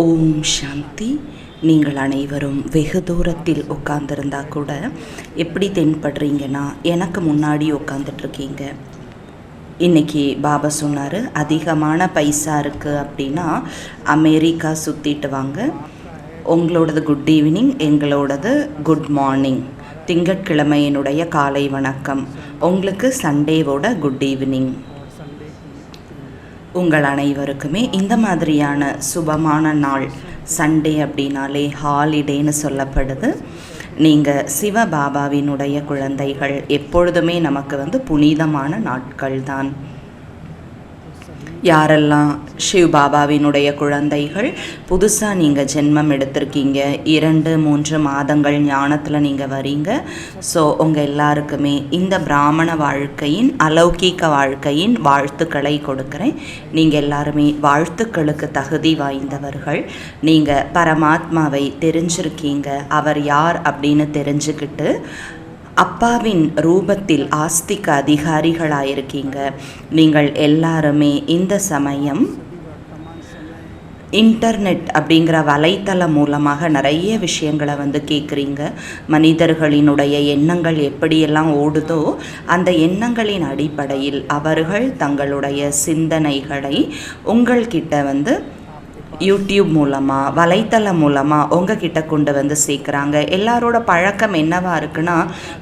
ஓம் சாந்தி. நீங்கள் அனைவரும் வெகு தூரத்தில் உட்காந்துருந்தா கூட எப்படி தென்படுறீங்கன்னா எனக்கு முன்னாடி உட்காந்துட்ருக்கீங்க இன்னைக்கு பாபா சொன்னார் அதிகமான பைசா இருக்குது அப்படின்னா அமெரிக்கா சுற்றிட்டு வாங்க. உங்களோடது குட் ஈவினிங் எங்களோடது குட் மார்னிங் திங்கட்கிழமையினுடைய காலை வணக்கம். உங்களுக்கு சண்டேவோட குட் ஈவினிங் உங்கள் அனைவருக்குமே இந்த மாதிரியான சுபமான நாள் சண்டே அப்படின்னாலே ஹாலிடேன்னு சொல்லப்படுது. நீங்கள் சிவ பாபாவினுடைய குழந்தைகள் எப்பொழுதுமே நமக்கு வந்து புனிதமான நாட்கள் தான் யாரெல்லாம் சிவ் பாபாவினுடைய குழந்தைகள் புதுசாக நீங்கள் ஜென்மம் எடுத்திருக்கீங்க இரண்டு மூன்று மாதங்கள் ஞானத்தில் நீங்கள் வரீங்க ஸோ உங்கள் எல்லாருக்குமே இந்த பிராமண வாழ்க்கையின் அலௌகீக வாழ்க்கையின் வாழ்த்துக்களை கொடுக்குறேன். நீங்கள் எல்லாருமே வாழ்த்துக்களுக்கு தகுதி வாய்ந்தவர்கள். நீங்கள் பரமாத்மாவை தெரிஞ்சிருக்கீங்க. அவர் யார் அப்படின்னு தெரிஞ்சுக்கிட்டு அப்பாவின் ரூபத்தில் ஆஸ்திக அதிகாரிகளாயிருக்கீங்க. நீங்கள் எல்லாருமே இந்த சமயம் இன்டர்நெட் அப்படிங்கிற வலைத்தளம் மூலமாக நிறைய விஷயங்களை வந்து கேட்குறீங்க. மனிதர்களினுடைய எண்ணங்கள் எப்படியெல்லாம் ஓடுதோ அந்த எண்ணங்களின் அடிப்படையில் அவர்கள் தங்களுடைய சிந்தனைகளை உங்கள்கிட்ட வந்து யூடியூப் மூலமாக வலைத்தளம் மூலமாக உங்ககிட்ட கொண்டு வந்து சேர்க்குறாங்க. எல்லாரோட பழக்கம் என்னவாக இருக்குன்னா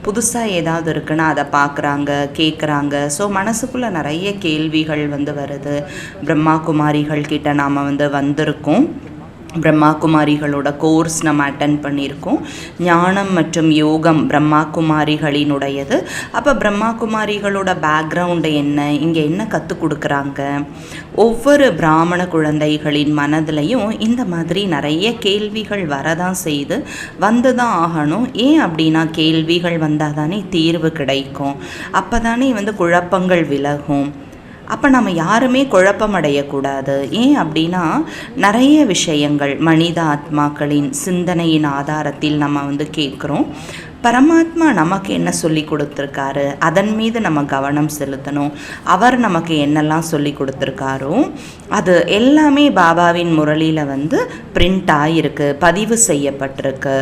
புதுசாக ஏதாவது இருக்குன்னா அதை பார்க்குறாங்க கேட்குறாங்க. ஸோ மனசுக்குள்ளே நிறைய கேள்விகள் வந்து வருது. பிரம்மா குமாரிகள் கிட்ட நாம் வந்து வந்திருக்கோம். பிரம்மா குமாரிகளோட கோர்ஸ் நம்ம அட்டன் பண்ணியிருக்கோம். ஞானம் மற்றும் யோகம் பிரம்மா குமாரிகளினுடையது அப்போ பிரம்மா குமாரிகளோட பேக்ரவுண்டு என்ன? இங்கே என்ன கற்றுக் கொடுக்குறாங்க? ஒவ்வொரு பிராமண குழந்தைகளின் மனதிலையும் இந்த மாதிரி நிறைய கேள்விகள் வரதான் செய்து வந்து தான் ஆகணும். ஏன் அப்படின்னா கேள்விகள் வந்தால் தானே தீர்வு கிடைக்கும். அப்போ தானே வந்து குழப்பங்கள் விலகும். அப்போ நம்ம யாருமே குழப்பமடையக்கூடாது. ஏன் அப்படின்னா நிறைய விஷயங்கள் மனித ஆத்மாக்களின் சிந்தனையின் ஆதாரத்தில் நம்ம வந்து கேட்குறோம். பரமாத்மா நமக்கு என்ன சொல்லி கொடுத்துருக்காரு? அதன் மீது நம்ம கவனம் செலுத்தணும். அவர் நமக்கு என்னெல்லாம் சொல்லி கொடுத்துருக்காரோ அது எல்லாமே பாபாவின் முரளியில் வந்து பிரிண்ட் ஆகிருக்கு பதிவு செய்யப்பட்டிருக்கு.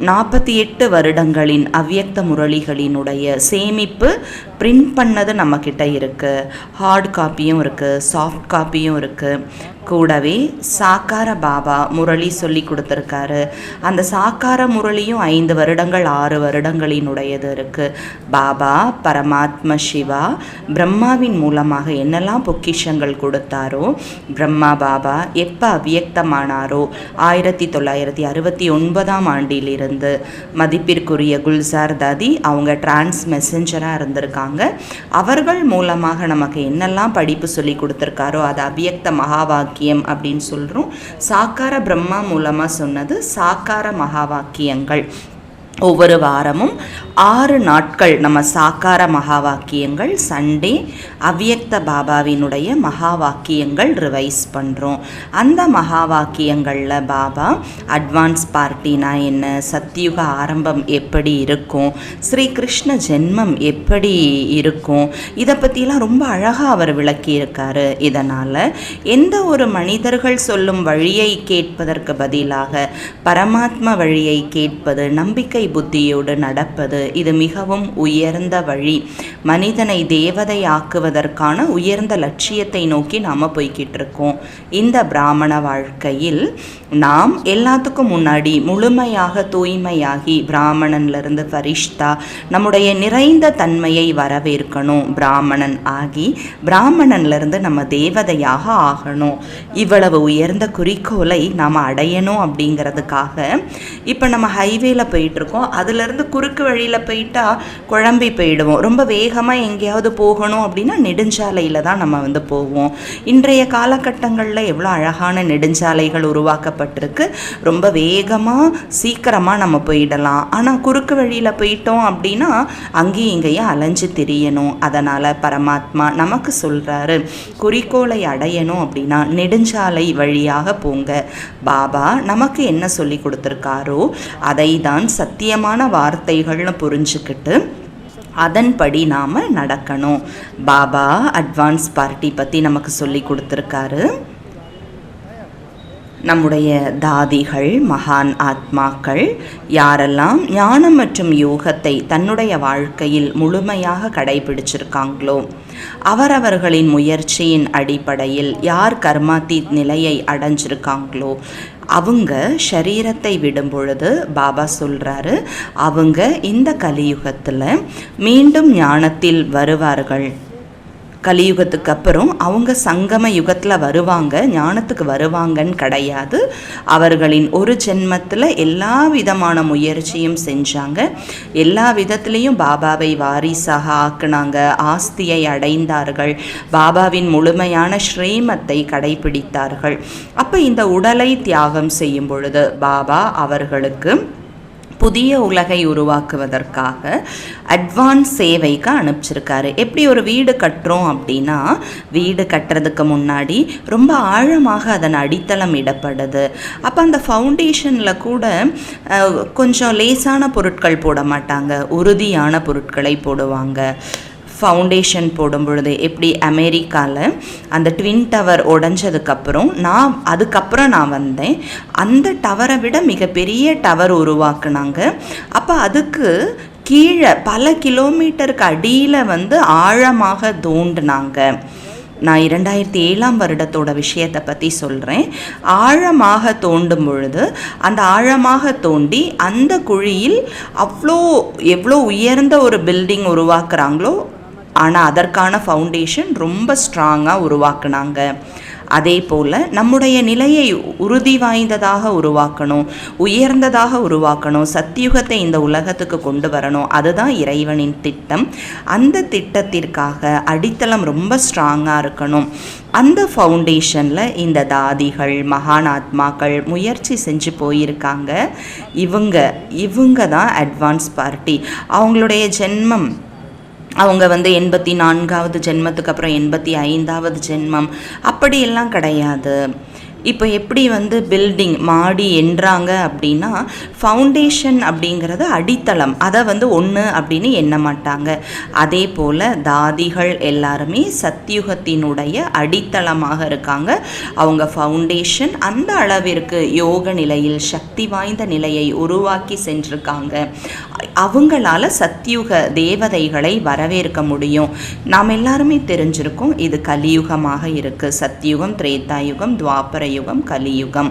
நாற்பத்தி எட்டு வருடங்களின் அவ்யக்த முரளிகளினுடைய சேமிப்பு பிரிண்ட் பண்ணது நம்மக்கிட்ட இருக்குது ஹார்ட் காப்பியும் இருக்குது சாஃப்ட் காப்பியும் இருக்குது கூடவே சாக்கார பாபா முரளி சொல்லி கொடுத்துருக்காரு. அந்த சாக்கார முரளியும் ஐந்து வருடங்கள் ஆறு வருடங்களினுடையது இருக்குது பாபா பரமாத்ம சிவா பிரம்மாவின் மூலமாக என்னெல்லாம் பொக்கிஷங்கள் கொடுத்தாரோ பிரம்மா பாபா எப்போ அவ்வியக்தமானாரோ ஆயிரத்தி தொள்ளாயிரத்தி அறுபத்தி ஒன்பதாம் ஆண்டிலிருந்து மதிப்பிற்குரிய குல்சார் தாதி அவங்க டிரான்ஸ் மெசஞ்சராக இருந்திருக்காங்க. அவர்கள் மூலமாக நமக்கு என்னெல்லாம் படிப்பு சொல்லி கொடுத்துருக்காரோ அது அவ்வியக்த மகா வாக்கியம் அப்படின்னு சொல்கிறோம் சாக்கார பிரம்மா மூலமாக சொன்னது சாக்கார மகா வாக்கியங்கள் ஒவ்வொரு வாரமும் ஆறு நாட்கள் நம்ம சாக்கார மகா வாக்கியங்கள் சண்டே அவ்யக்த பாபாவினுடைய மகா வாக்கியங்கள் ரிவைஸ் பண்ணுறோம் அந்த மகா வாக்கியங்களில் பாபா அட்வான்ஸ் பார்ட்டினா என்ன சத்தியுக ஆரம்பம் எப்படி இருக்கும் ஸ்ரீ கிருஷ்ண ஜென்மம் எப்படி இருக்கும் இதை பற்றிலாம் ரொம்ப அழகாக அவர் விளக்கியிருக்காரு. இதனால் எந்த ஒரு மனிதர்கள் சொல்லும் வழியை கேட்பதற்கு பதிலாக பரமாத்மா வழியை கேட்பது நம்பிக்கை புத்தியோடு நடப்பது. இது மிகவும் உயர்ந்த வழி. மனிதனை தேவதை ஆக்குவதற்கான உயர்ந்த லட்சியத்தை நோக்கி நாம் போய்கிட்டு இருக்கோம் இந்த பிராமண வாழ்க்கையில் நாம் எல்லாத்துக்கும் முன்னாடி முழுமையாக தூய்மையாகி பிராமணன்லேருந்து ஃபரிஷ்தா நம்முடைய நிறைந்த தன்மையை வரவேற்கணும். பிராமணன் ஆகி பிராமணன்லேருந்து நம்ம தேவதையாக ஆகணும். இவ்வளவு உயர்ந்த குறிக்கோளை நாம் அடையணும் அப்படிங்கிறதுக்காக இப்போ நம்ம ஹைவேல போயிட்டுருக்கோம். அதுலேருந்து குறுக்கு வழியில் போயிட்டா குழம்பி போயிடுவோம். ரொம்ப வேகமாக எங்கேயாவது போகணும் அப்படின்னா நெடுஞ்சாலையில் தான் நம்ம வந்து போவோம். இன்றைய காலகட்டங்களில் எவ்வளோ அழகான நெடுஞ்சாலைகள் உருவாக்கப்பட்டிருக்கு. ரொம்ப வேகமாக சீக்கிரமாக நம்ம போயிடலாம். ஆனால் குறுக்கு வழியில் போயிட்டோம் அப்படின்னா அங்கேயும் இங்கேயும் அலைஞ்சு திரியணும். அதனால் பரமாத்மா நமக்கு சொல்கிறாரு குறிக்கோளை அடையணும் அப்படின்னா நெடுஞ்சாலை வழியாக போங்க. பாபா நமக்கு என்ன சொல்லி கொடுத்துருக்காரோ அதை தான் முக்கியமான வார்த்தைகள்னு புரிஞ்சுக்கிட்டு அதன்படி நாம் நடக்கணும். பாபா அட்வான்ஸ் பார்ட்டி பற்றி நமக்கு சொல்லி கொடுத்துருக்காரு. நம்முடைய தாதிகள் மகான் ஆத்மாக்கள் யாரெல்லாம் ஞானம் மற்றும் யோகத்தை தன்னுடைய வாழ்க்கையில் முழுமையாக கடைபிடிச்சிருக்காங்களோ அவரவர்களின் முயற்சியின் அடிப்படையில் யார் கர்மாதி நிலையை அடைஞ்சிருக்காங்களோ அவங்க சரீரத்தை விடும் பொழுது பாபா சொல்கிறாரு அவங்க இந்த கலியுகத்தில் மீண்டும் ஞானத்தில் வருவார்கள். கலியுகத்துக்கு அப்புறம் அவங்க சங்கம யுகத்தில் வருவாங்க ஞானத்துக்கு வருவாங்கன்னு கிடையாது. அவர்களின் ஒரு ஜென்மத்தில் எல்லா விதமான முயற்சியும் செஞ்சாங்க. எல்லா விதத்துலேயும் பாபாவை வாரிசாக ஆக்குனாங்க ஆஸ்தியை அடைந்தார்கள் பாபாவின் முழுமையான ஸ்ரீமத்தை கடைபிடித்தார்கள். அப்போ இந்த உடலை தியாகம் செய்யும் பொழுது பாபா அவர்களுக்கு புதிய உலகை உருவாக்குவதற்காக அட்வான்ஸ் சேவைக்கு அனுப்பிச்சிருக்காரு. எப்படி ஒரு வீடு கட்டுறோம் அப்படின்னா வீடு கட்டுறதுக்கு முன்னாடி ரொம்ப ஆழமாக அதன் அடித்தளம் இடப்படுது. அப்போ அந்த ஃபவுண்டேஷனில் கூட கொஞ்சம் லேசான பொருட்கள் போட மாட்டாங்க. உறுதியான பொருட்களை போடுவாங்க. ஃபவுண்டேஷன் போடும் பொழுது எப்படி அமெரிக்காவில் அந்த ட்வின் டவர் உடஞ்சதுக்கப்புறம் நான் அதுக்கப்புறம் நான் வந்தேன். அந்த டவரை விட மிகப்பெரிய டவர் உருவாக்குனாங்க. அப்போ அதுக்கு கீழே பல கிலோமீட்டருக்கு அடியில் வந்து ஆழமாக தோண்டினாங்க. நான் இரண்டாயிரத்தி ஏழாம் வருடத்தோட விஷயத்தை பற்றி சொல்கிறேன் ஆழமாக தோண்டும் பொழுது அந்த ஆழமாக தோண்டி அந்த குழியில் அவ்வளோ எவ்வளோ உயர்ந்த ஒரு பில்டிங் உருவாக்குறாங்களோ ஆனால் அதற்கான ஃபவுண்டேஷன் ரொம்ப ஸ்ட்ராங்காக உருவாக்குனாங்க. அதே போல் நம்முடைய நிலையை உறுதி வாய்ந்ததாக உருவாக்கணும் உயர்ந்ததாக உருவாக்கணும் சத்தியுகத்தை இந்த உலகத்துக்கு கொண்டு வரணும் அதுதான் இறைவனின் திட்டம். அந்த திட்டத்திற்காக அடித்தளம் ரொம்ப ஸ்ட்ராங்காக இருக்கணும். அந்த ஃபவுண்டேஷனில் இந்த தாதிகள் மகானாத்மாக்கள் முயற்சி செஞ்சு போயிருக்காங்க. இவங்க இவங்க தான் அட்வான்ஸ் பார்ட்டி அவங்களுடைய ஜென்மம் அவங்க வந்து எண்பத்தி நான்காவது ஜென்மத்துக்கு அப்புறம் எண்பத்தி ஐந்தாவது ஜென்மம். அப்படியெல்லாம் கிடையாது. இப்போ எப்படி வந்து பில்டிங் மாடி என்றாங்க அப்படின்னா ஃபவுண்டேஷன் அப்படிங்கிறது அடித்தளம். அதை வந்து ஒன்று அப்படின்னு எண்ண மாட்டாங்க. அதே போல் தாதிகள் எல்லாருமே சத்தியுகத்தினுடைய அடித்தளமாக இருக்காங்க. அவங்க ஃபவுண்டேஷன் அந்த அளவிற்கு யோக நிலையில் சக்தி வாய்ந்த நிலையை உருவாக்கி சென்றிருக்காங்க. அவங்களால சத்தியுக தேவதைகளை வரவேற்க முடியும். நாம் எல்லாருமே தெரிஞ்சிருக்கோம் இது கலியுகமாக இருக்குது சத்தியுகம் திரேதாயுகம் துவாபர யுகம் கலியுகம்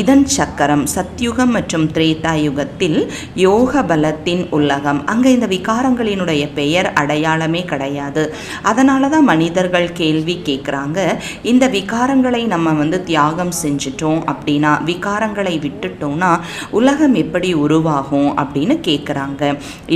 இதன் சக்கரம் சத்யுகம் மற்றும் திரேதா யுகத்தில் யோக பலத்தின் உலகம். அங்கே இந்த விகாரங்களினுடைய பெயர் அடையாளமே கிடையாது. அதனால தான் மனிதர்கள் கேள்வி கேட்குறாங்க இந்த விகாரங்களை நம்ம வந்து தியாகம் செஞ்சிட்டோம் அப்படின்னா விகாரங்களை விட்டுட்டோம்னா உலகம் எப்படி உருவாகும் அப்படின்னு கேட்குறாங்க.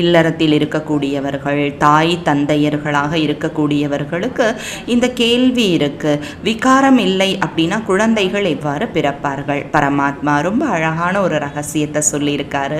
இல்லறத்தில் இருக்கக்கூடியவர்கள் தாய் தந்தையர்களாக இருக்கக்கூடியவர்களுக்கு இந்த கேள்வி இருக்குது விகாரம் இல்லை அப்படின்னா குழந்தைகள் எவ்வாறு பிறப்பார்கள்? பர பரமாத்மா ரொம்ப அழகான ஒரு ரகசியத்தை சொல்லியிருக்காரு.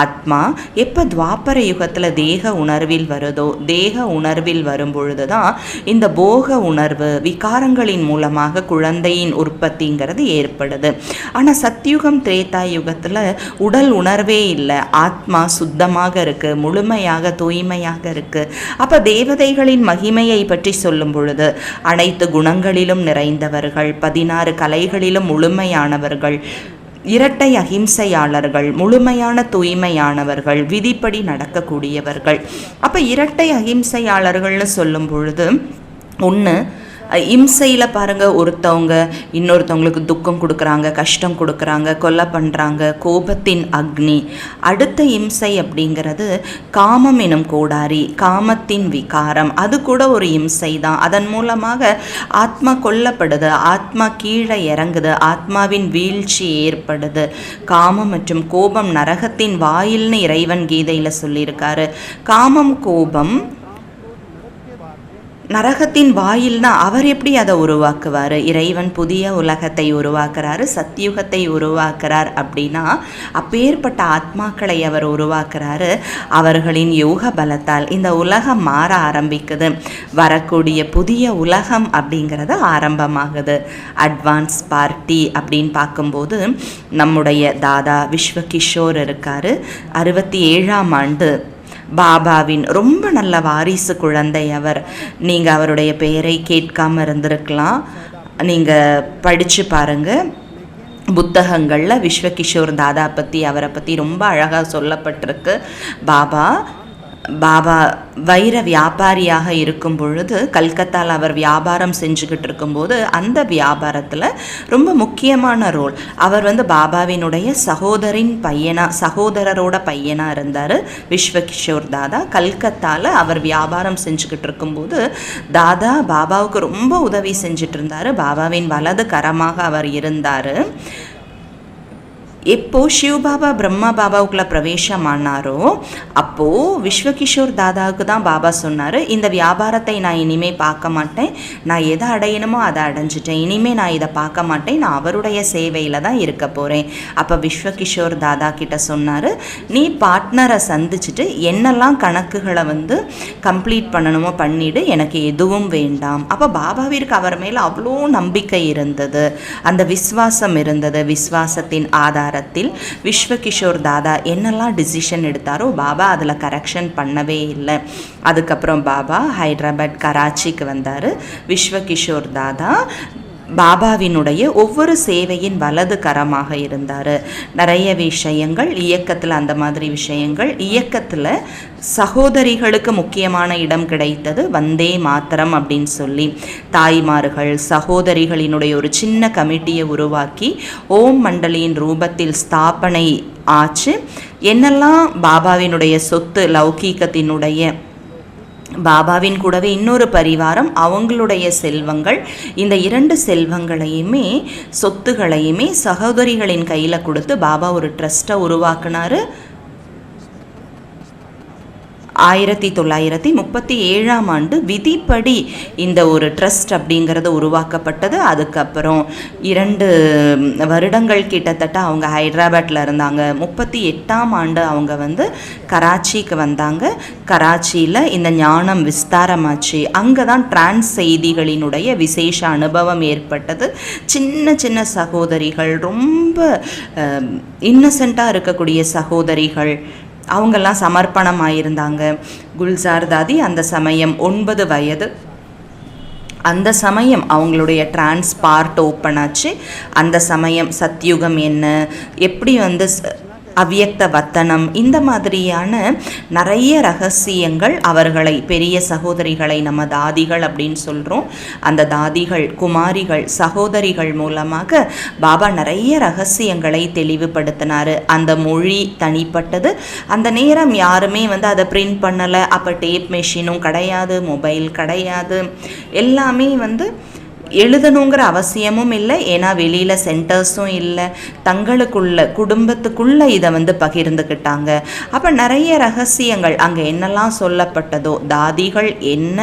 ஆத்மா எப்போ துவாபர யுகத்தில் தேக உணர்வில் வருதோ தேக உணர்வில் வரும் பொழுது தான் இந்த போக உணர்வு விகாரங்களின் மூலமாக குழந்தையின் உற்பத்திங்கிறது ஏற்படுது. ஆனால் சத்யுகம் திரேதா யுகத்தில் உடல் உணர்வே இல்லை. ஆத்மா சுத்தமாக இருக்குது முழுமையாக தூய்மையாக இருக்குது அப்போ தேவதைகளின் மகிமையை பற்றி சொல்லும் பொழுது அனைத்து குணங்களிலும் நிறைந்தவர்கள் பதினாறு கலைகளிலும் முழுமையானவர்கள் இரட்டை அகிம்சையாளர்கள் முழுமையான தூய்மையானவர்கள் விதிப்படி நடக்கக்கூடியவர்கள். அப்போ இரட்டை அகிம்சையாளர்கள்னு சொல்லும் பொழுது ஒன்று இம்சையில் பாருங்கள் ஒருத்தவங்க இன்னொருத்தவங்களுக்கு துக்கம் கொடுக்குறாங்க கஷ்டம் கொடுக்குறாங்க கொலை பண்ணுறாங்க கோபத்தின் அக்னி. அடுத்த இம்சை அப்படிங்கிறது காமம் எனும் கோடாரி காமத்தின் விகாரம். அது கூட ஒரு இம்சை தான் அதன் மூலமாக ஆத்மா கொல்லப்படுது ஆத்மா கீழே இறங்குது ஆத்மாவின் வீழ்ச்சி ஏற்படுது. காமம் மற்றும் கோபம் நரகத்தின் வாயில்னு இறைவன் கீதையில் சொல்லியிருக்காரு. காமம் கோபம் நரகத்தின் வாயில்னா அவர் எப்படி அதை உருவாக்குவார்? இறைவன் புதிய உலகத்தை உருவாக்குறாரு சத்தியுகத்தை உருவாக்குறார் அப்படின்னா அப்பேற்பட்ட ஆத்மாக்களை அவர் உருவாக்குறாரு. அவர்களின் யோக பலத்தால் இந்த உலகம் மாற ஆரம்பிக்குது. வரக்கூடிய புதிய உலகம் அப்படிங்கிறது ஆரம்பமாகுது. அட்வான்ஸ் பார்ட்டி அப்படின்னு பார்க்கும்போது நம்முடைய தாதா விஸ்வகிஷோர் இருக்கார். அறுபத்தி ஏழாம் ஆண்டு பாபாவின் ரொம்ப நல்ல வாரிசு குழந்தை அவர். நீங்கள் அவருடைய பெயரை கேட்காம இருந்திருக்கலாம். நீங்கள் படித்து பாருங்கள் புத்தகங்களில் விஸ்வகிஷோர் தாதா பற்றி அவரை பற்றி ரொம்ப அழகாக சொல்லப்பட்டிருக்கு. பாபா பாபா வைர வியாபாரியாக இருக்கும் பொழுது கல்கத்தாவில் அவர் வியாபாரம் செஞ்சுக்கிட்டு இருக்கும்போது அந்த வியாபாரத்தில் ரொம்ப முக்கியமான ரோல். அவர் வந்து பாபாவினுடைய சகோதரின் பையனாக சகோதரரோட பையனாக இருந்தார் விஸ்வகிஷோர் தாதா. கல்கத்தாவில் அவர் வியாபாரம் செஞ்சுக்கிட்டு இருக்கும்போது தாதா பாபாவுக்கு ரொம்ப உதவி செஞ்சுட்டு இருந்தார். பாபாவின் வலது கரமாக அவர் இருந்தார். எப்போ சிவபாபா பிரம்மா பாபாவுக்குள்ள பிரவேசம் ஆனாரோ அப்போது விஸ்வகிஷோர் தாதாவுக்கு தான் பாபா சொன்னார் இந்த வியாபாரத்தை நான் இனிமே பார்க்க மாட்டேன் நான் எதை அடையணுமோ அதை அடைஞ்சிட்டேன் இனிமே நான் இதை பார்க்க மாட்டேன் நான் அவருடைய சேவையில் தான் இருக்க போகிறேன் அப்போ விஸ்வகிஷோர் தாதா கிட்ட சொன்னார் நீ பார்ட்னரை சந்திச்சுட்டு என்னெல்லாம் கணக்குகளை வந்து கம்ப்ளீட் பண்ணணுமோ பண்ணிவிடு எனக்கு எதுவும் வேண்டாம். அப்போ பாபாவிற்கு அவர் மேலே அவ்வளோ நம்பிக்கை இருந்தது. அந்த விஸ்வாசம் இருந்தது. விஸ்வாசத்தின் ஆதாரம் ஆதாரத்தில் விஸ்வகிஷோர் தாதா என்னெல்லாம் டிசிஷன் எடுத்தாரோ பாபா அதில் கரெக்ஷன் பண்ணவே இல்லை. அதுக்கப்புறம் பாபா ஹைதராபாத் கராச்சிக்கு வந்தார். விஸ்வகிஷோர் தாதா பாபாவினுடைய ஒவ்வொரு சேவையின் வலது கரமாக இருந்தார். நிறைய விஷயங்கள் இயக்கத்தில் அந்த மாதிரி விஷயங்கள் இயக்கத்தில் சகோதரிகளுக்கு முக்கியமான இடம் கிடைத்தது வந்தே மாத்திரம் அப்படின்னு சொல்லி. தாய்மார்கள் சகோதரிகளினுடைய ஒரு சின்ன கமிட்டியை உருவாக்கி ஓம் மண்டலியின் ரூபத்தில் ஸ்தாபனை ஆச்சு. என்னெல்லாம் பாபாவினுடைய சொத்து லௌகீகத்தினுடைய பாபாவின் கூடவே இன்னொரு பரிவாரம் அவங்களுடைய செல்வங்கள். இந்த இரண்டு செல்வங்களையுமே சொத்துகளையுமே சகோதரிகளின் கையில் கொடுத்து பாபா ஒரு ட்ரஸ்ட்டை உருவாக்குனாரு. ஆயிரத்தி தொள்ளாயிரத்தி முப்பத்தி ஏழாம் ஆண்டு விதிப்படி இந்த ஒரு ட்ரஸ்ட் அப்படிங்கிறது உருவாக்கப்பட்டது. அதுக்கப்புறம் இரண்டு வருடங்கள் கிட்டத்தட்ட அவங்க ஹைதராபாத்தில் இருந்தாங்க. முப்பத்தி எட்டாம் ஆண்டு அவங்க வந்து கராச்சிக்கு வந்தாங்க. கராச்சியில் இந்த ஞானம் விஸ்தாரமாச்சு. அங்கே தான் டிரான்ஸ் செய்திகளினுடைய விசேஷ அனுபவம் ஏற்பட்டது. சின்ன சின்ன சகோதரிகள் ரொம்ப இன்னசென்ட்டாக இருக்கக்கூடிய சகோதரிகள் அவங்கெல்லாம் சமர்ப்பணம் ஆயிருந்தாங்க குல்சார் தாதி அந்த சமயம் ஒன்பது வயது. அந்த சமயம் அவங்களுடைய டிரான்ஸ்பார்ட் ஓப்பன் ஆச்சு. அந்த சமயம் சத்யுகம் என்ன? எப்படி வந்து அவ்வியக்த வத்தனம் இந்த மாதிரியான நிறைய ரகசியங்கள் அவர்களை பெரிய சகோதரிகளை நம்ம தாதிகள் அப்படின்னு சொல்கிறோம் அந்த தாதிகள் குமாரிகள் சகோதரிகள் மூலமாக பாபா நிறைய ரகசியங்களை தெளிவுபடுத்தினார். அந்த மொழி தனிப்பட்டது. அந்த நேரம் யாருமே வந்து அதை பிரிண்ட் பண்ணலை. அப்போ டேப் மெஷினும் கிடையாது மொபைல் கிடையாது. எல்லாமே வந்து எழுதணுங்கிற அவசியமும் இல்லை. ஏன்னா வெளியில் சென்டர்ஸும் இல்லை. தங்களுக்குள்ள குடும்பத்துக்குள்ளே இதை வந்து பகிர்ந்துக்கிட்டாங்க. அப்போ நிறைய ரகசியங்கள் அங்கே என்னெல்லாம் சொல்லப்பட்டதோ தாதிகள் என்ன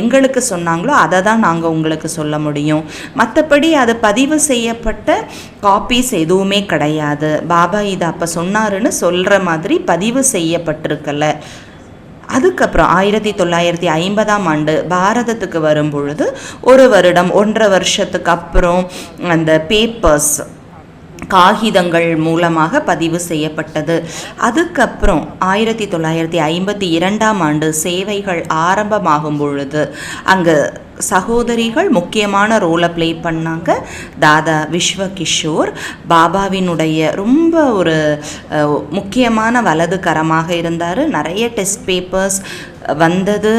எங்களுக்கு சொன்னாங்களோ அதை தான் நாங்கள் உங்களுக்கு சொல்ல முடியும். மற்றபடி அது பதிவு செய்யப்பட்ட காப்பீஸ் எதுவுமே கிடையாது. பாபா இதை அப்போ சொன்னாருன்னு சொல்கிற மாதிரி பதிவு செய்யப்பட்டிருக்கல. அதுக்கப்புறம் ஆயிரத்தி தொள்ளாயிரத்தி ஐம்பதாம் ஆண்டு பாரதத்துக்கு வரும் பொழுது ஒரு வருடம் ஒன்றரை வருஷத்துக்கு அப்புறம் அந்த பேப்பர்ஸ் காகிதங்கள் மூலமாக பதிவு செய்யப்பட்டது. அதுக்கப்புறம் ஆயிரத்தி தொள்ளாயிரத்தி ஐம்பத்தி இரண்டாம் ஆண்டு சேவைகள் ஆரம்பமாகும் பொழுது அங்கே சகோதரிகள் முக்கியமான ரோலை ப்ளே பண்ணாங்க. தாதா விஸ்வகிஷோர் பாபாவினுடைய ரொம்ப ஒரு முக்கியமான வலது கரமாக இருந்தார். நிறைய டெஸ்ட் பேப்பர்ஸ் வந்தது.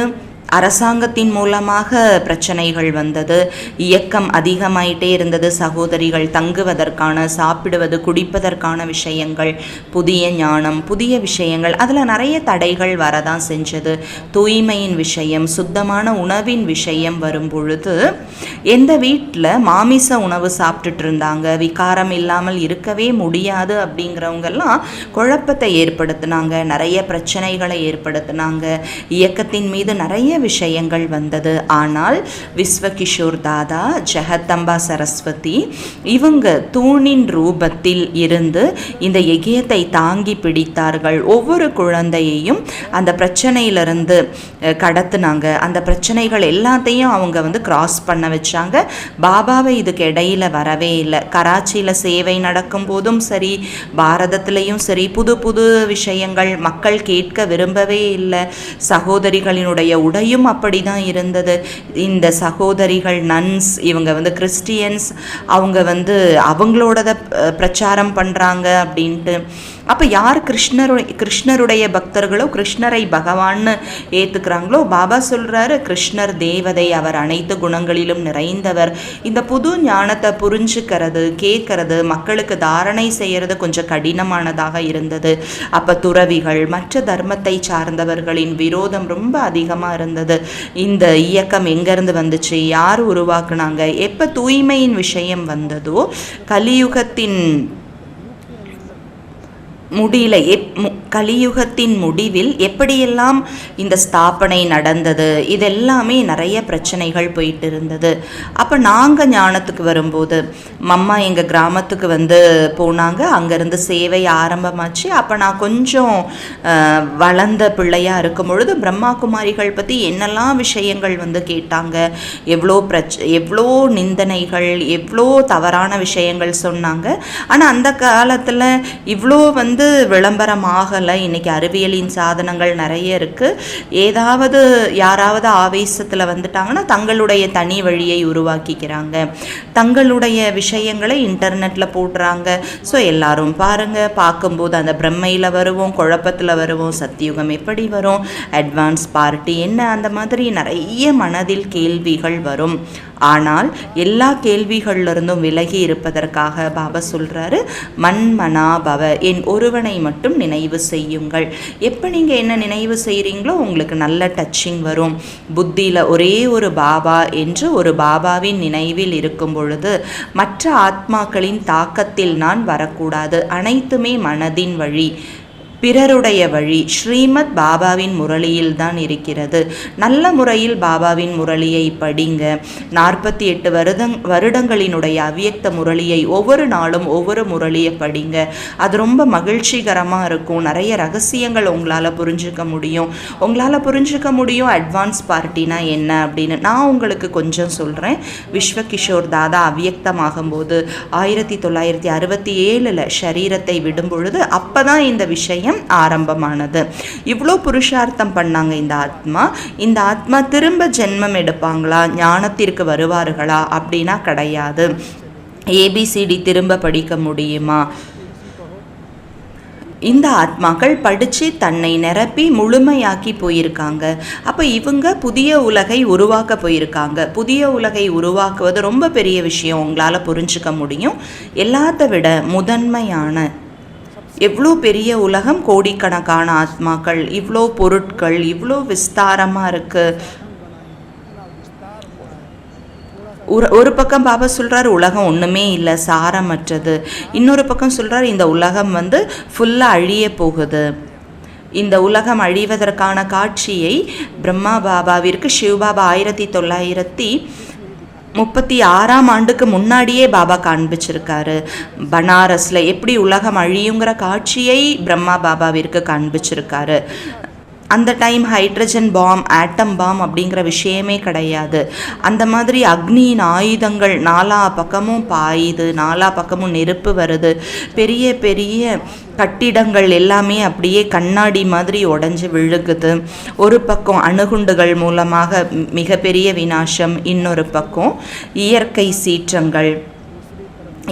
அரசாங்கத்தின் மூலமாக பிரச்சனைகள் வந்தது. இயக்கம் அதிகமாயிட்டே இருந்தது. சகோதரிகள் தங்குவதற்கான சாப்பிடுவது குடிப்பதற்கான விஷயங்கள் புதிய ஞானம் புதிய விஷயங்கள் அதில் நிறைய தடைகள் வரதான் செஞ்சது. தூய்மையின் விஷயம் சுத்தமான உணவின் விஷயம் வரும் பொழுது எந்த வீட்டில் மாமிச உணவு சாப்பிட்டுட்டு இருந்தாங்க விகாரம் இல்லாமல் இருக்கவே முடியாது அப்படிங்கிறவங்கெல்லாம் குழப்பத்தை ஏற்படுத்தினாங்க நிறைய பிரச்சனைகளை ஏற்படுத்தினாங்க. இயக்கத்தின் மீது நிறைய விஷயங்கள் வந்தது. ஆனால் விஸ்வகிஷோர் தாதா ஜெகத்தம்பா சரஸ்வதி இவங்க தூணின் ரூபத்தில் இருந்து இந்த எகியத்தை தாங்கி பிடித்தார்கள். ஒவ்வொரு குழந்தையையும் அந்த பிரச்சனையிலிருந்து கடத்துனாங்க. அந்த பிரச்சனைகள் எல்லாத்தையும் அவங்க வந்து கிராஸ் பண்ண வச்சாங்க. பாபாவை இதுக்கு இடையில வரவே இல்லை. கராச்சியில் சேவை நடக்கும் போதும் சரி பாரதத்திலையும் சரி புது புது விஷயங்கள் மக்கள் கேட்க விரும்பவே இல்லை. சகோதரிகளினுடைய உடை அங்கேயும் அப்படி தான் இருந்தது. இந்த சகோதரிகள் நன்ஸ் இவங்க வந்து கிறிஸ்டியன்ஸ் அவங்க வந்து அவங்களோடத பிரச்சாரம் பண்ணுறாங்க அப்படின்ட்டு. அப்போ யார் கிருஷ்ணருடைய கிருஷ்ணருடைய பக்தர்களோ கிருஷ்ணரை பகவான்னு ஏற்றுக்கிறாங்களோ பாபா சொல்கிறாரு கிருஷ்ணர் தேவதை அவர் அனைத்து குணங்களிலும் நிறைந்தவர். இந்த புது ஞானத்தை புரிஞ்சுக்கிறது கேட்கறது மக்களுக்கு தாரணை செய்கிறது கொஞ்சம் கடினமானதாக இருந்தது. அப்போ துறவிகள் மற்ற தர்மத்தை சார்ந்தவர்களின் விரோதம் ரொம்ப அதிகமாக இருந்தது. இந்த இயக்கம் எங்கேருந்து வந்துச்சு யார் உருவாக்குனாங்க எப்போ தூய்மையின் விஷயம் வந்ததோ கலியுகத்தின் முடியல எப் மு- கலியுகத்தின் முடிவில் எப்படியெல்லாம் இந்த ஸ்தாபனை நடந்தது? இதெல்லாமே நிறைய பிரச்சனைகள் போயிட்டு இருந்தது அப்போ நாங்கள் ஞானத்துக்கு வரும்போது மம்மா எங்கள் கிராமத்துக்கு வந்து போனாங்க. அங்கேருந்து சேவை ஆரம்பமாச்சு. அப்போ நான் கொஞ்சம் வளர்ந்த பிள்ளையாக இருக்கும் பொழுது பிரம்மா குமாரிகள் பற்றி என்னெல்லாம் விஷயங்கள் வந்து கேட்டாங்க? எவ்வளோ பிரச் எவ்வளோ நிந்தனைகள் எவ்வளோ தவறான விஷயங்கள் சொன்னாங்க? ஆனால் அந்த காலத்தில் இவ்வளோ வந்து வந்து விளம்பரம் ஆகலை இன்னைக்கு அறிவியலின் சாதனங்கள் நிறைய இருக்குது ஏதாவது யாராவது ஆவேசத்தில் வந்துட்டாங்கன்னா தங்களுடைய தனி வழியை உருவாக்கிக்கிறாங்க. தங்களுடைய விஷயங்களை இன்டர்நெட்டில் போடுறாங்க. ஸோ எல்லாரும் பாருங்கள் பார்க்கும்போது அந்த பிரம்மையில் வருவோம் குழப்பத்தில் வருவோம் சத்தியுகம் எப்படி வரும் அட்வான்ஸ் பார்ட்டி என்ன அந்த மாதிரி நிறைய மனதில் கேள்விகள் வரும். ஆனால் எல்லா கேள்விகளிலிருந்தும் விலகி இருப்பதற்காக பாபா சொல்கிறாரு மண்மனா பவ என் ஒருவனை மட்டும் நினைவு செய்யுங்கள். எப்போ நீங்கள் என்ன நினைவு செய்கிறீங்களோ உங்களுக்கு நல்ல டச்சிங் வரும். புத்தியில் ஒரே ஒரு பாபா என்று ஒரு பாபாவின் நினைவில் இருக்கும் பொழுது மற்ற ஆத்மாக்களின் தாக்கத்தில் நான் வரக்கூடாது. அனைத்துமே மனதின் வழி. பிறருடைய வழி ஸ்ரீமத் பாபாவின் முரளியில் தான் இருக்கிறது. நல்ல முறையில் பாபாவின் முரளியை படிங்க. நாற்பத்தி எட்டு வருடங் வருடங்களினுடைய அவ்வியக்த முரளியை ஒவ்வொரு நாளும் ஒவ்வொரு முரளியை படிங்க. அது ரொம்ப மகிழ்ச்சிகரமாக இருக்கும். நிறைய ரகசியங்கள் உங்களால் புரிஞ்சுக்க முடியும். உங்களால் புரிஞ்சுக்க முடியும் அட்வான்ஸ் பார்ட்டினா என்ன அப்படின்னு. நான் உங்களுக்கு கொஞ்சம் சொல்கிறேன் விஸ்வகிஷோர் தாதா அவ்யக்தமாகும்போது ஆயிரத்தி தொள்ளாயிரத்தி அறுபத்தி ஏழில் சரீரத்தை விடும் பொழுது அப்போ தான் இந்த விஷயம் ஆரம்பமானது. இவ்வளோ புருஷார்த்தம் பண்ணாங்க இந்த ஆத்மா. இந்த ஆத்மா திரும்ப ஜென்மம் எடுப்பாங்களா? ஞானத்திற்கு வருவார்களா? அப்படின்னா கிடையாது. ஏபிசிடி திரும்ப படிக்க முடியுமா? இந்த ஆத்மாக்கள் படித்து தன்னை நிரப்பி முழுமையாக்கி போயிருக்காங்க. அப்போ இவங்க புதிய உலகை உருவாக்க போயிருக்காங்க. புதிய உலகை உருவாக்குவது ரொம்ப பெரிய விஷயம். உங்களால் புரிஞ்சுக்க முடியும். எல்லாத்த விட முதன்மையான எவ்வளோ பெரிய உலகம்? கோடிக்கணக்கான ஆத்மாக்கள். இவ்வளோ பொருட்கள் இவ்வளோ விஸ்தாரமாக இருக்குது ஒரு ஒரு பக்கம் பாபா சொல்கிறார் உலகம் ஒன்றுமே இல்லை சாரமற்றது. இன்னொரு பக்கம் சொல்கிறார் இந்த உலகம் வந்து ஃபுல்லாக அழிய போகுது. இந்த உலகம் அழிவதற்கான காட்சியை பிரம்மா பாபாவிற்கு சிவபாபா ஆயிரத்தி தொள்ளாயிரத்தி முப்பத்தி ஆறாம் ஆண்டுக்கு முன்னாடியே பாபா காண்பிச்சிருக்காரு. பனாரஸில் எப்படி உலகம் அழியுங்கிற காட்சியை பிரம்மா பாபாவிற்கு காண்பிச்சிருக்காரு. அந்த time hydrogen bomb atom bomb அப்படிங்கிற விஷயமே கிடையாது. அந்த மாதிரி அக்னியின் ஆயுதங்கள் நாலா பக்கமும் பாயுது நாலா பக்கமும் நெருப்பு வருது. பெரிய பெரிய கட்டிடங்கள் எல்லாமே அப்படியே கண்ணாடி மாதிரி உடஞ்சி விழுகுது. ஒரு பக்கம் அணுகுண்டுகள் மூலமாக மிகப்பெரிய வினாசம் இன்னொரு பக்கம் இயற்கை சீற்றங்கள்.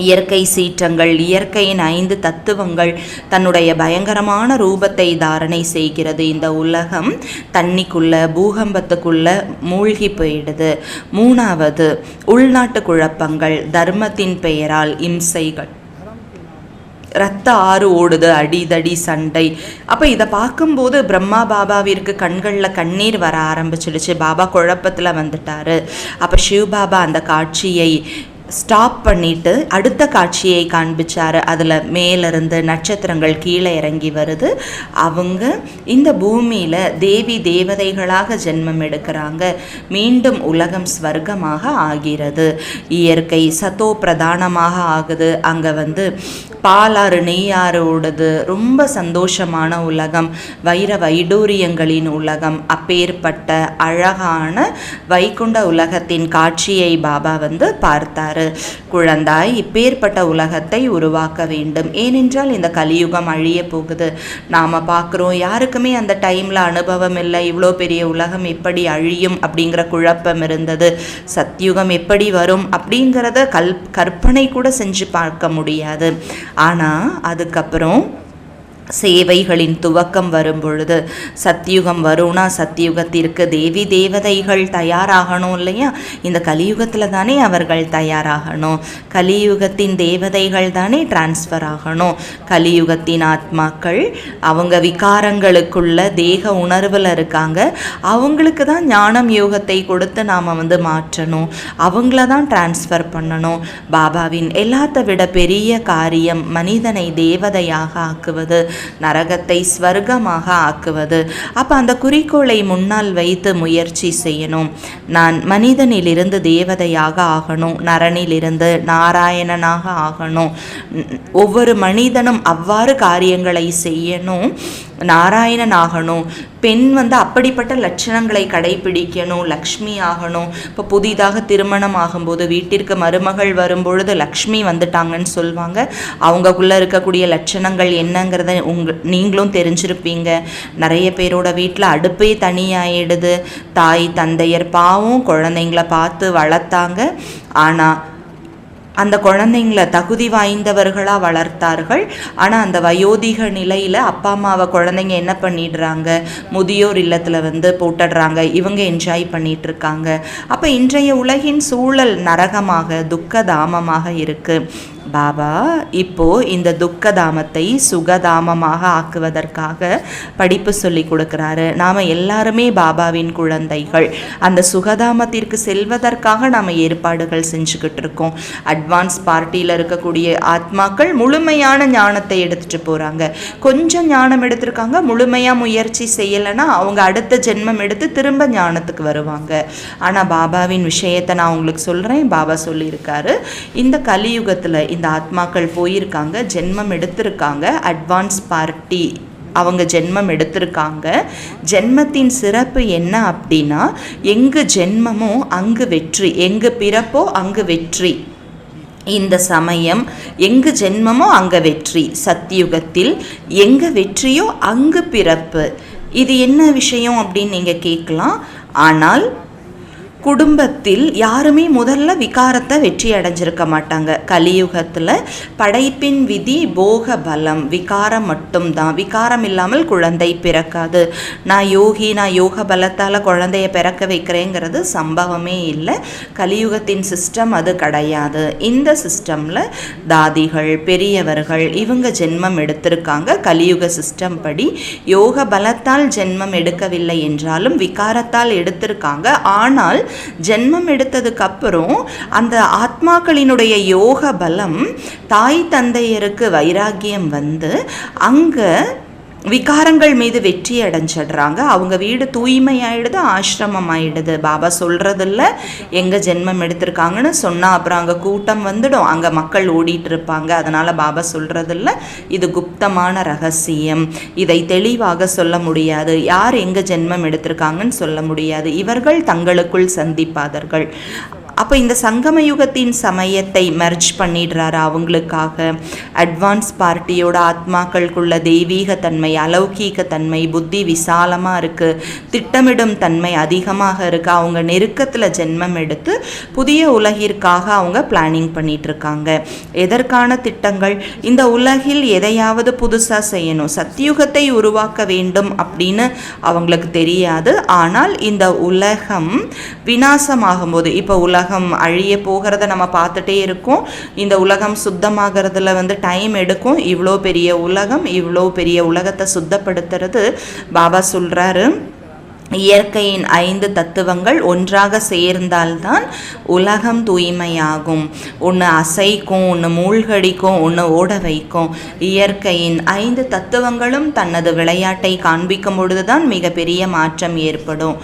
இயற்கை சீற்றங்கள் இயற்கையின் ஐந்து தத்துவங்கள் தன்னுடைய பயங்கரமான ரூபத்தை தாரணை செய்கிறது. இந்த உலகம் தண்ணிக்குள்ள பூகம்பத்துக்குள்ள மூழ்கி போயிடுது. மூணாவது உள்நாட்டு குழப்பங்கள் தர்மத்தின் பெயரால் இம்சைகள். ரத்த ஆறு ஓடுது அடிதடி சண்டை. அப்போ இதை பார்க்கும்போது பிரம்மா பாபாவிற்கு கண்களில் கண்ணீர் வர ஆரம்பிச்சிடுச்சு. பாபா குழப்பத்தில் வந்துட்டாரு. அப்போ சிவ பாபா அந்த காட்சியை ஸ்டாப் பண்ணிட்டு அடுத்த காட்சியை காண்பிச்சார். அதில் மேலிருந்து நட்சத்திரங்கள் கீழே இறங்கி வருது. அவங்க இந்த பூமியில் தேவி தேவதைகளாக ஜென்மம் எடுக்கிறாங்க. மீண்டும் உலகம் ஸ்வர்க்கமாக ஆகிறது. இயற்கை சத்தோ பிரதானமாக ஆகுது. அங்கே வந்து பாலாறு நெய்யாறு ஓடுது. ரொம்ப சந்தோஷமான உலகம். வைர வைடூரியங்களின் உலகம். அப்பேற்பட்ட அழகான வைகுண்ட உலகத்தின் காட்சியை பாபா வந்து பார்த்தார். சொல்கிறாரு குழந்தாய் இப்பேற்பட்ட உலகத்தை உருவாக்க வேண்டும். ஏனென்றால் இந்த கலியுகம் அழிய போகுது. நாம் பார்க்குறோம் யாருக்குமே அந்த டைமில் அனுபவம் இல்லை. இவ்வளோ பெரிய உலகம் எப்படி அழியும் அப்படிங்கிற குழப்பம் இருந்தது. சத்யுகம் எப்படி வரும் அப்படிங்கிறத கல் கற்பனை கூட செஞ்சு பார்க்க முடியாது. ஆனால் அதுக்கப்புறம் சேவைகளின் துவக்கம் வரும் பொழுது சத்தியுகம் வரும்னா சத்தியுகத்திற்கு தேவி தேவதைகள் தயாராகணும் இல்லையா? இந்த கலியுகத்தில் தானே அவர்கள் தயாராகணும். கலியுகத்தின் தேவதைகள் தானே டிரான்ஸ்ஃபர் ஆகணும். கலியுகத்தின் ஆத்மாக்கள் அவங்க விகாரங்களுக்குள்ள தேக உணர்வில் இருக்காங்க. அவங்களுக்கு தான் ஞானம் யோகத்தை கொடுத்து நாம் வந்து மாற்றணும். அவங்கள தான் டிரான்ஸ்ஃபர் பண்ணணும். பாபாவின் எல்லாத்த விட பெரிய காரியம் மனிதனை தேவதையாக ஆக்குவது. நரகத்தை ஸ்வர்க்கமாக ஆக்குவது. அப்போ அந்த குறிக்கோளை முன்னால் வைத்து முயற்சி செய்யணும். நான் மனிதனிலிருந்து தேவதையாக ஆகணும். நரனிலிருந்து நாராயணனாக ஆகணும். ஒவ்வொரு மனிதனும் அவ்வாறு காரியங்களை செய்யணும். நாராயணன் ஆகணும். பெண் வந்து அப்படிப்பட்ட லட்சணங்களை கடைபிடிக்கணும். லக்ஷ்மி ஆகணும். இப்போ புதிதாக திருமணம் ஆகும்போது வீட்டிற்கு மருமகள் வரும்பொழுது லக்ஷ்மி வந்துட்டாங்கன்னு சொல்லுவாங்க அவங்கக்குள்ளே இருக்கக்கூடிய லட்சணங்கள் என்னங்கிறத உங்க நீங்களும் தெரிஞ்சிருப்பீங்க. நிறைய பேரோட வீட்டில் அடுப்பே தனியாயிடுது. தாய் தந்தையர் பாவம் குழந்தைங்கள பார்த்து வளர்த்தாங்க. ஆனால் அந்த குழந்தைங்கள தகுதி வாய்ந்தவர்களாக வளர்த்தார்கள். ஆனால் அந்த வயோதிக நிலையில் அப்பா அம்மாவை குழந்தைங்க என்ன பண்ணிடுறாங்க? முதியோர் இல்லத்தில் வந்து போட்டுடுறாங்க. இவங்க என்ஜாய் பண்ணிகிட்ருக்காங்க அப்போ இன்றைய உலகின் சூழல் நரகமாக துக்கதாமமாக இருக்குது பாபா இப்போ இந்த துக்கதாமத்தை சுகதாமமாக ஆக்குவதற்காக படிப்பு சொல்லி கொடுக்குறாரு. நாம் எல்லாருமே பாபாவின் குழந்தைகள். அந்த சுகதாமத்திற்கு செல்வதற்காக நாம் ஏற்பாடுகள் செஞ்சுக்கிட்டு இருக்கோம். அட்வான்ஸ் பார்ட்டியில் இருக்கக்கூடிய ஆத்மாக்கள் முழுமையான ஞானத்தை எடுத்துகிட்டு போகிறாங்க கொஞ்சம் ஞானம் எடுத்திருக்காங்க முழுமையாக முயற்சி செய்யலைன்னா அவங்க அடுத்த ஜென்மம் எடுத்து திரும்ப ஞானத்துக்கு வருவாங்க. ஆனால் பாபாவின் விஷயத்தை நான் உங்களுக்கு சொல்கிறேன் பாபா சொல்லியிருக்காரு இந்த கலியுகத்தில் இந்த ஆத்மாக்கள் போயிருக்காங்க ஜென்மம் எடுத்திருக்காங்க அட்வான்ஸ் பார்ட்டி அவங்க ஜென்மம் எடுத்திருக்காங்க. ஜென்மத்தின் சிறப்பு என்ன அப்படின்னா எங்கு ஜென்மமோ அங்கு வெற்றி எங்கு பிறப்போ அங்கு வெற்றி. இந்த சமயம் எங்கு ஜென்மமோ அங்கே வெற்றி. சத்தியுகத்தில் எங்கே வெற்றியோ அங்கு பிறப்பு. இது என்ன விஷயம் அப்படின்னு நீங்கள் கேட்கலாம். ஆனால் குடும்பத்தில் யாருமே முதல்ல விகாரத்தை வெற்றி அடைஞ்சிருக்க மாட்டாங்க. கலியுகத்தில் படைப்பின் விதி போக பலம். விகாரம் மட்டும்தான். விகாரம் இல்லாமல் குழந்தை பிறக்காது. நான் யோகி நான் யோக பலத்தால் குழந்தைய பிறக்க வைக்கிறேங்கிறது சம்பவமே இல்லை. கலியுகத்தின் சிஸ்டம் அது கிடையாது. இந்த சிஸ்டமில் தாதிகள் பெரியவர்கள் இவங்க ஜென்மம் எடுத்திருக்காங்க. கலியுக சிஸ்டம் படி யோக பலத்தால் ஜென்மம் எடுக்கவில்லை என்றாலும் விகாரத்தால் எடுத்திருக்காங்க. ஆனால் ஜென்மம் எடுத்ததுக்கு அப்புறம் அந்த ஆத்மாக்களினுடைய யோக பலம் தாய் தந்தையருக்கு வைராக்கியம் வந்து அங்கே விகாரங்கள் மீது வெற்றி அடைஞ்சிடுறாங்க. அவங்க வீடு தூய்மையாயிடுது ஆசிரமம் ஆயிடுது பாபா சொல்கிறதில்ல எங்கே ஜென்மம் எடுத்திருக்காங்கன்னு சொன்னால் அப்புறம் அங்கே கூட்டம் வந்துடும். அங்கே மக்கள் ஓடிட்டு இருப்பாங்க. அதனால் பாபா சொல்கிறதில்ல இது குப்தமான ரகசியம். இதை தெளிவாக சொல்ல முடியாது. யார் எங்கே ஜென்மம் எடுத்திருக்காங்கன்னு சொல்ல முடியாது. இவர்கள் தங்களுக்குள் சந்திப்பாதர்கள். அப்போ இந்த சங்கம யுகத்தின் சமயத்தை மெர்ஜ் பண்ணிடுறாரு அவங்களுக்காக? அட்வான்ஸ் பார்ட்டியோட ஆத்மாக்களுக்குள்ள தெய்வீக தன்மை அலௌகீக தன்மை புத்தி விசாலமாக இருக்குது திட்டமிடும் தன்மை அதிகமாக இருக்குது அவங்க நெருக்கத்தில் ஜென்மம் எடுத்து புதிய உலகிற்காக அவங்க பிளானிங் பண்ணிகிட்ருக்காங்க எதற்கான திட்டங்கள்? இந்த உலகில் எதையாவது புதுசாக செய்யணும். சத்தியுகத்தை உருவாக்க வேண்டும் அப்படின்னு அவங்களுக்கு தெரியாது. ஆனால் இந்த உலகம் வினாசமாகும்போது இப்போ உலக உலகம் அழிய போகிறத நம்ம பார்த்துட்டே இருக்கோம். இந்த உலகம் சுத்தமாகிறதுல வந்து டைம் எடுக்கும். இவ்வளோ பெரிய உலகம் இவ்வளோ பெரிய உலகத்தை சுத்தப்படுத்துறது பாபா சொல்கிறாரு இயற்கையின் ஐந்து தத்துவங்கள் ஒன்றாக சேர்ந்தால்தான் உலகம் தூய்மையாகும். ஒன்று அசைக்கும் ஒன்று மூழ்கடிக்கும் ஒன்று ஓட வைக்கும். இயற்கையின் ஐந்து தத்துவங்களும் தனது விளையாட்டை காண்பிக்கும் பொழுதுதான் மிகப்பெரிய மாற்றம் ஏற்படும்.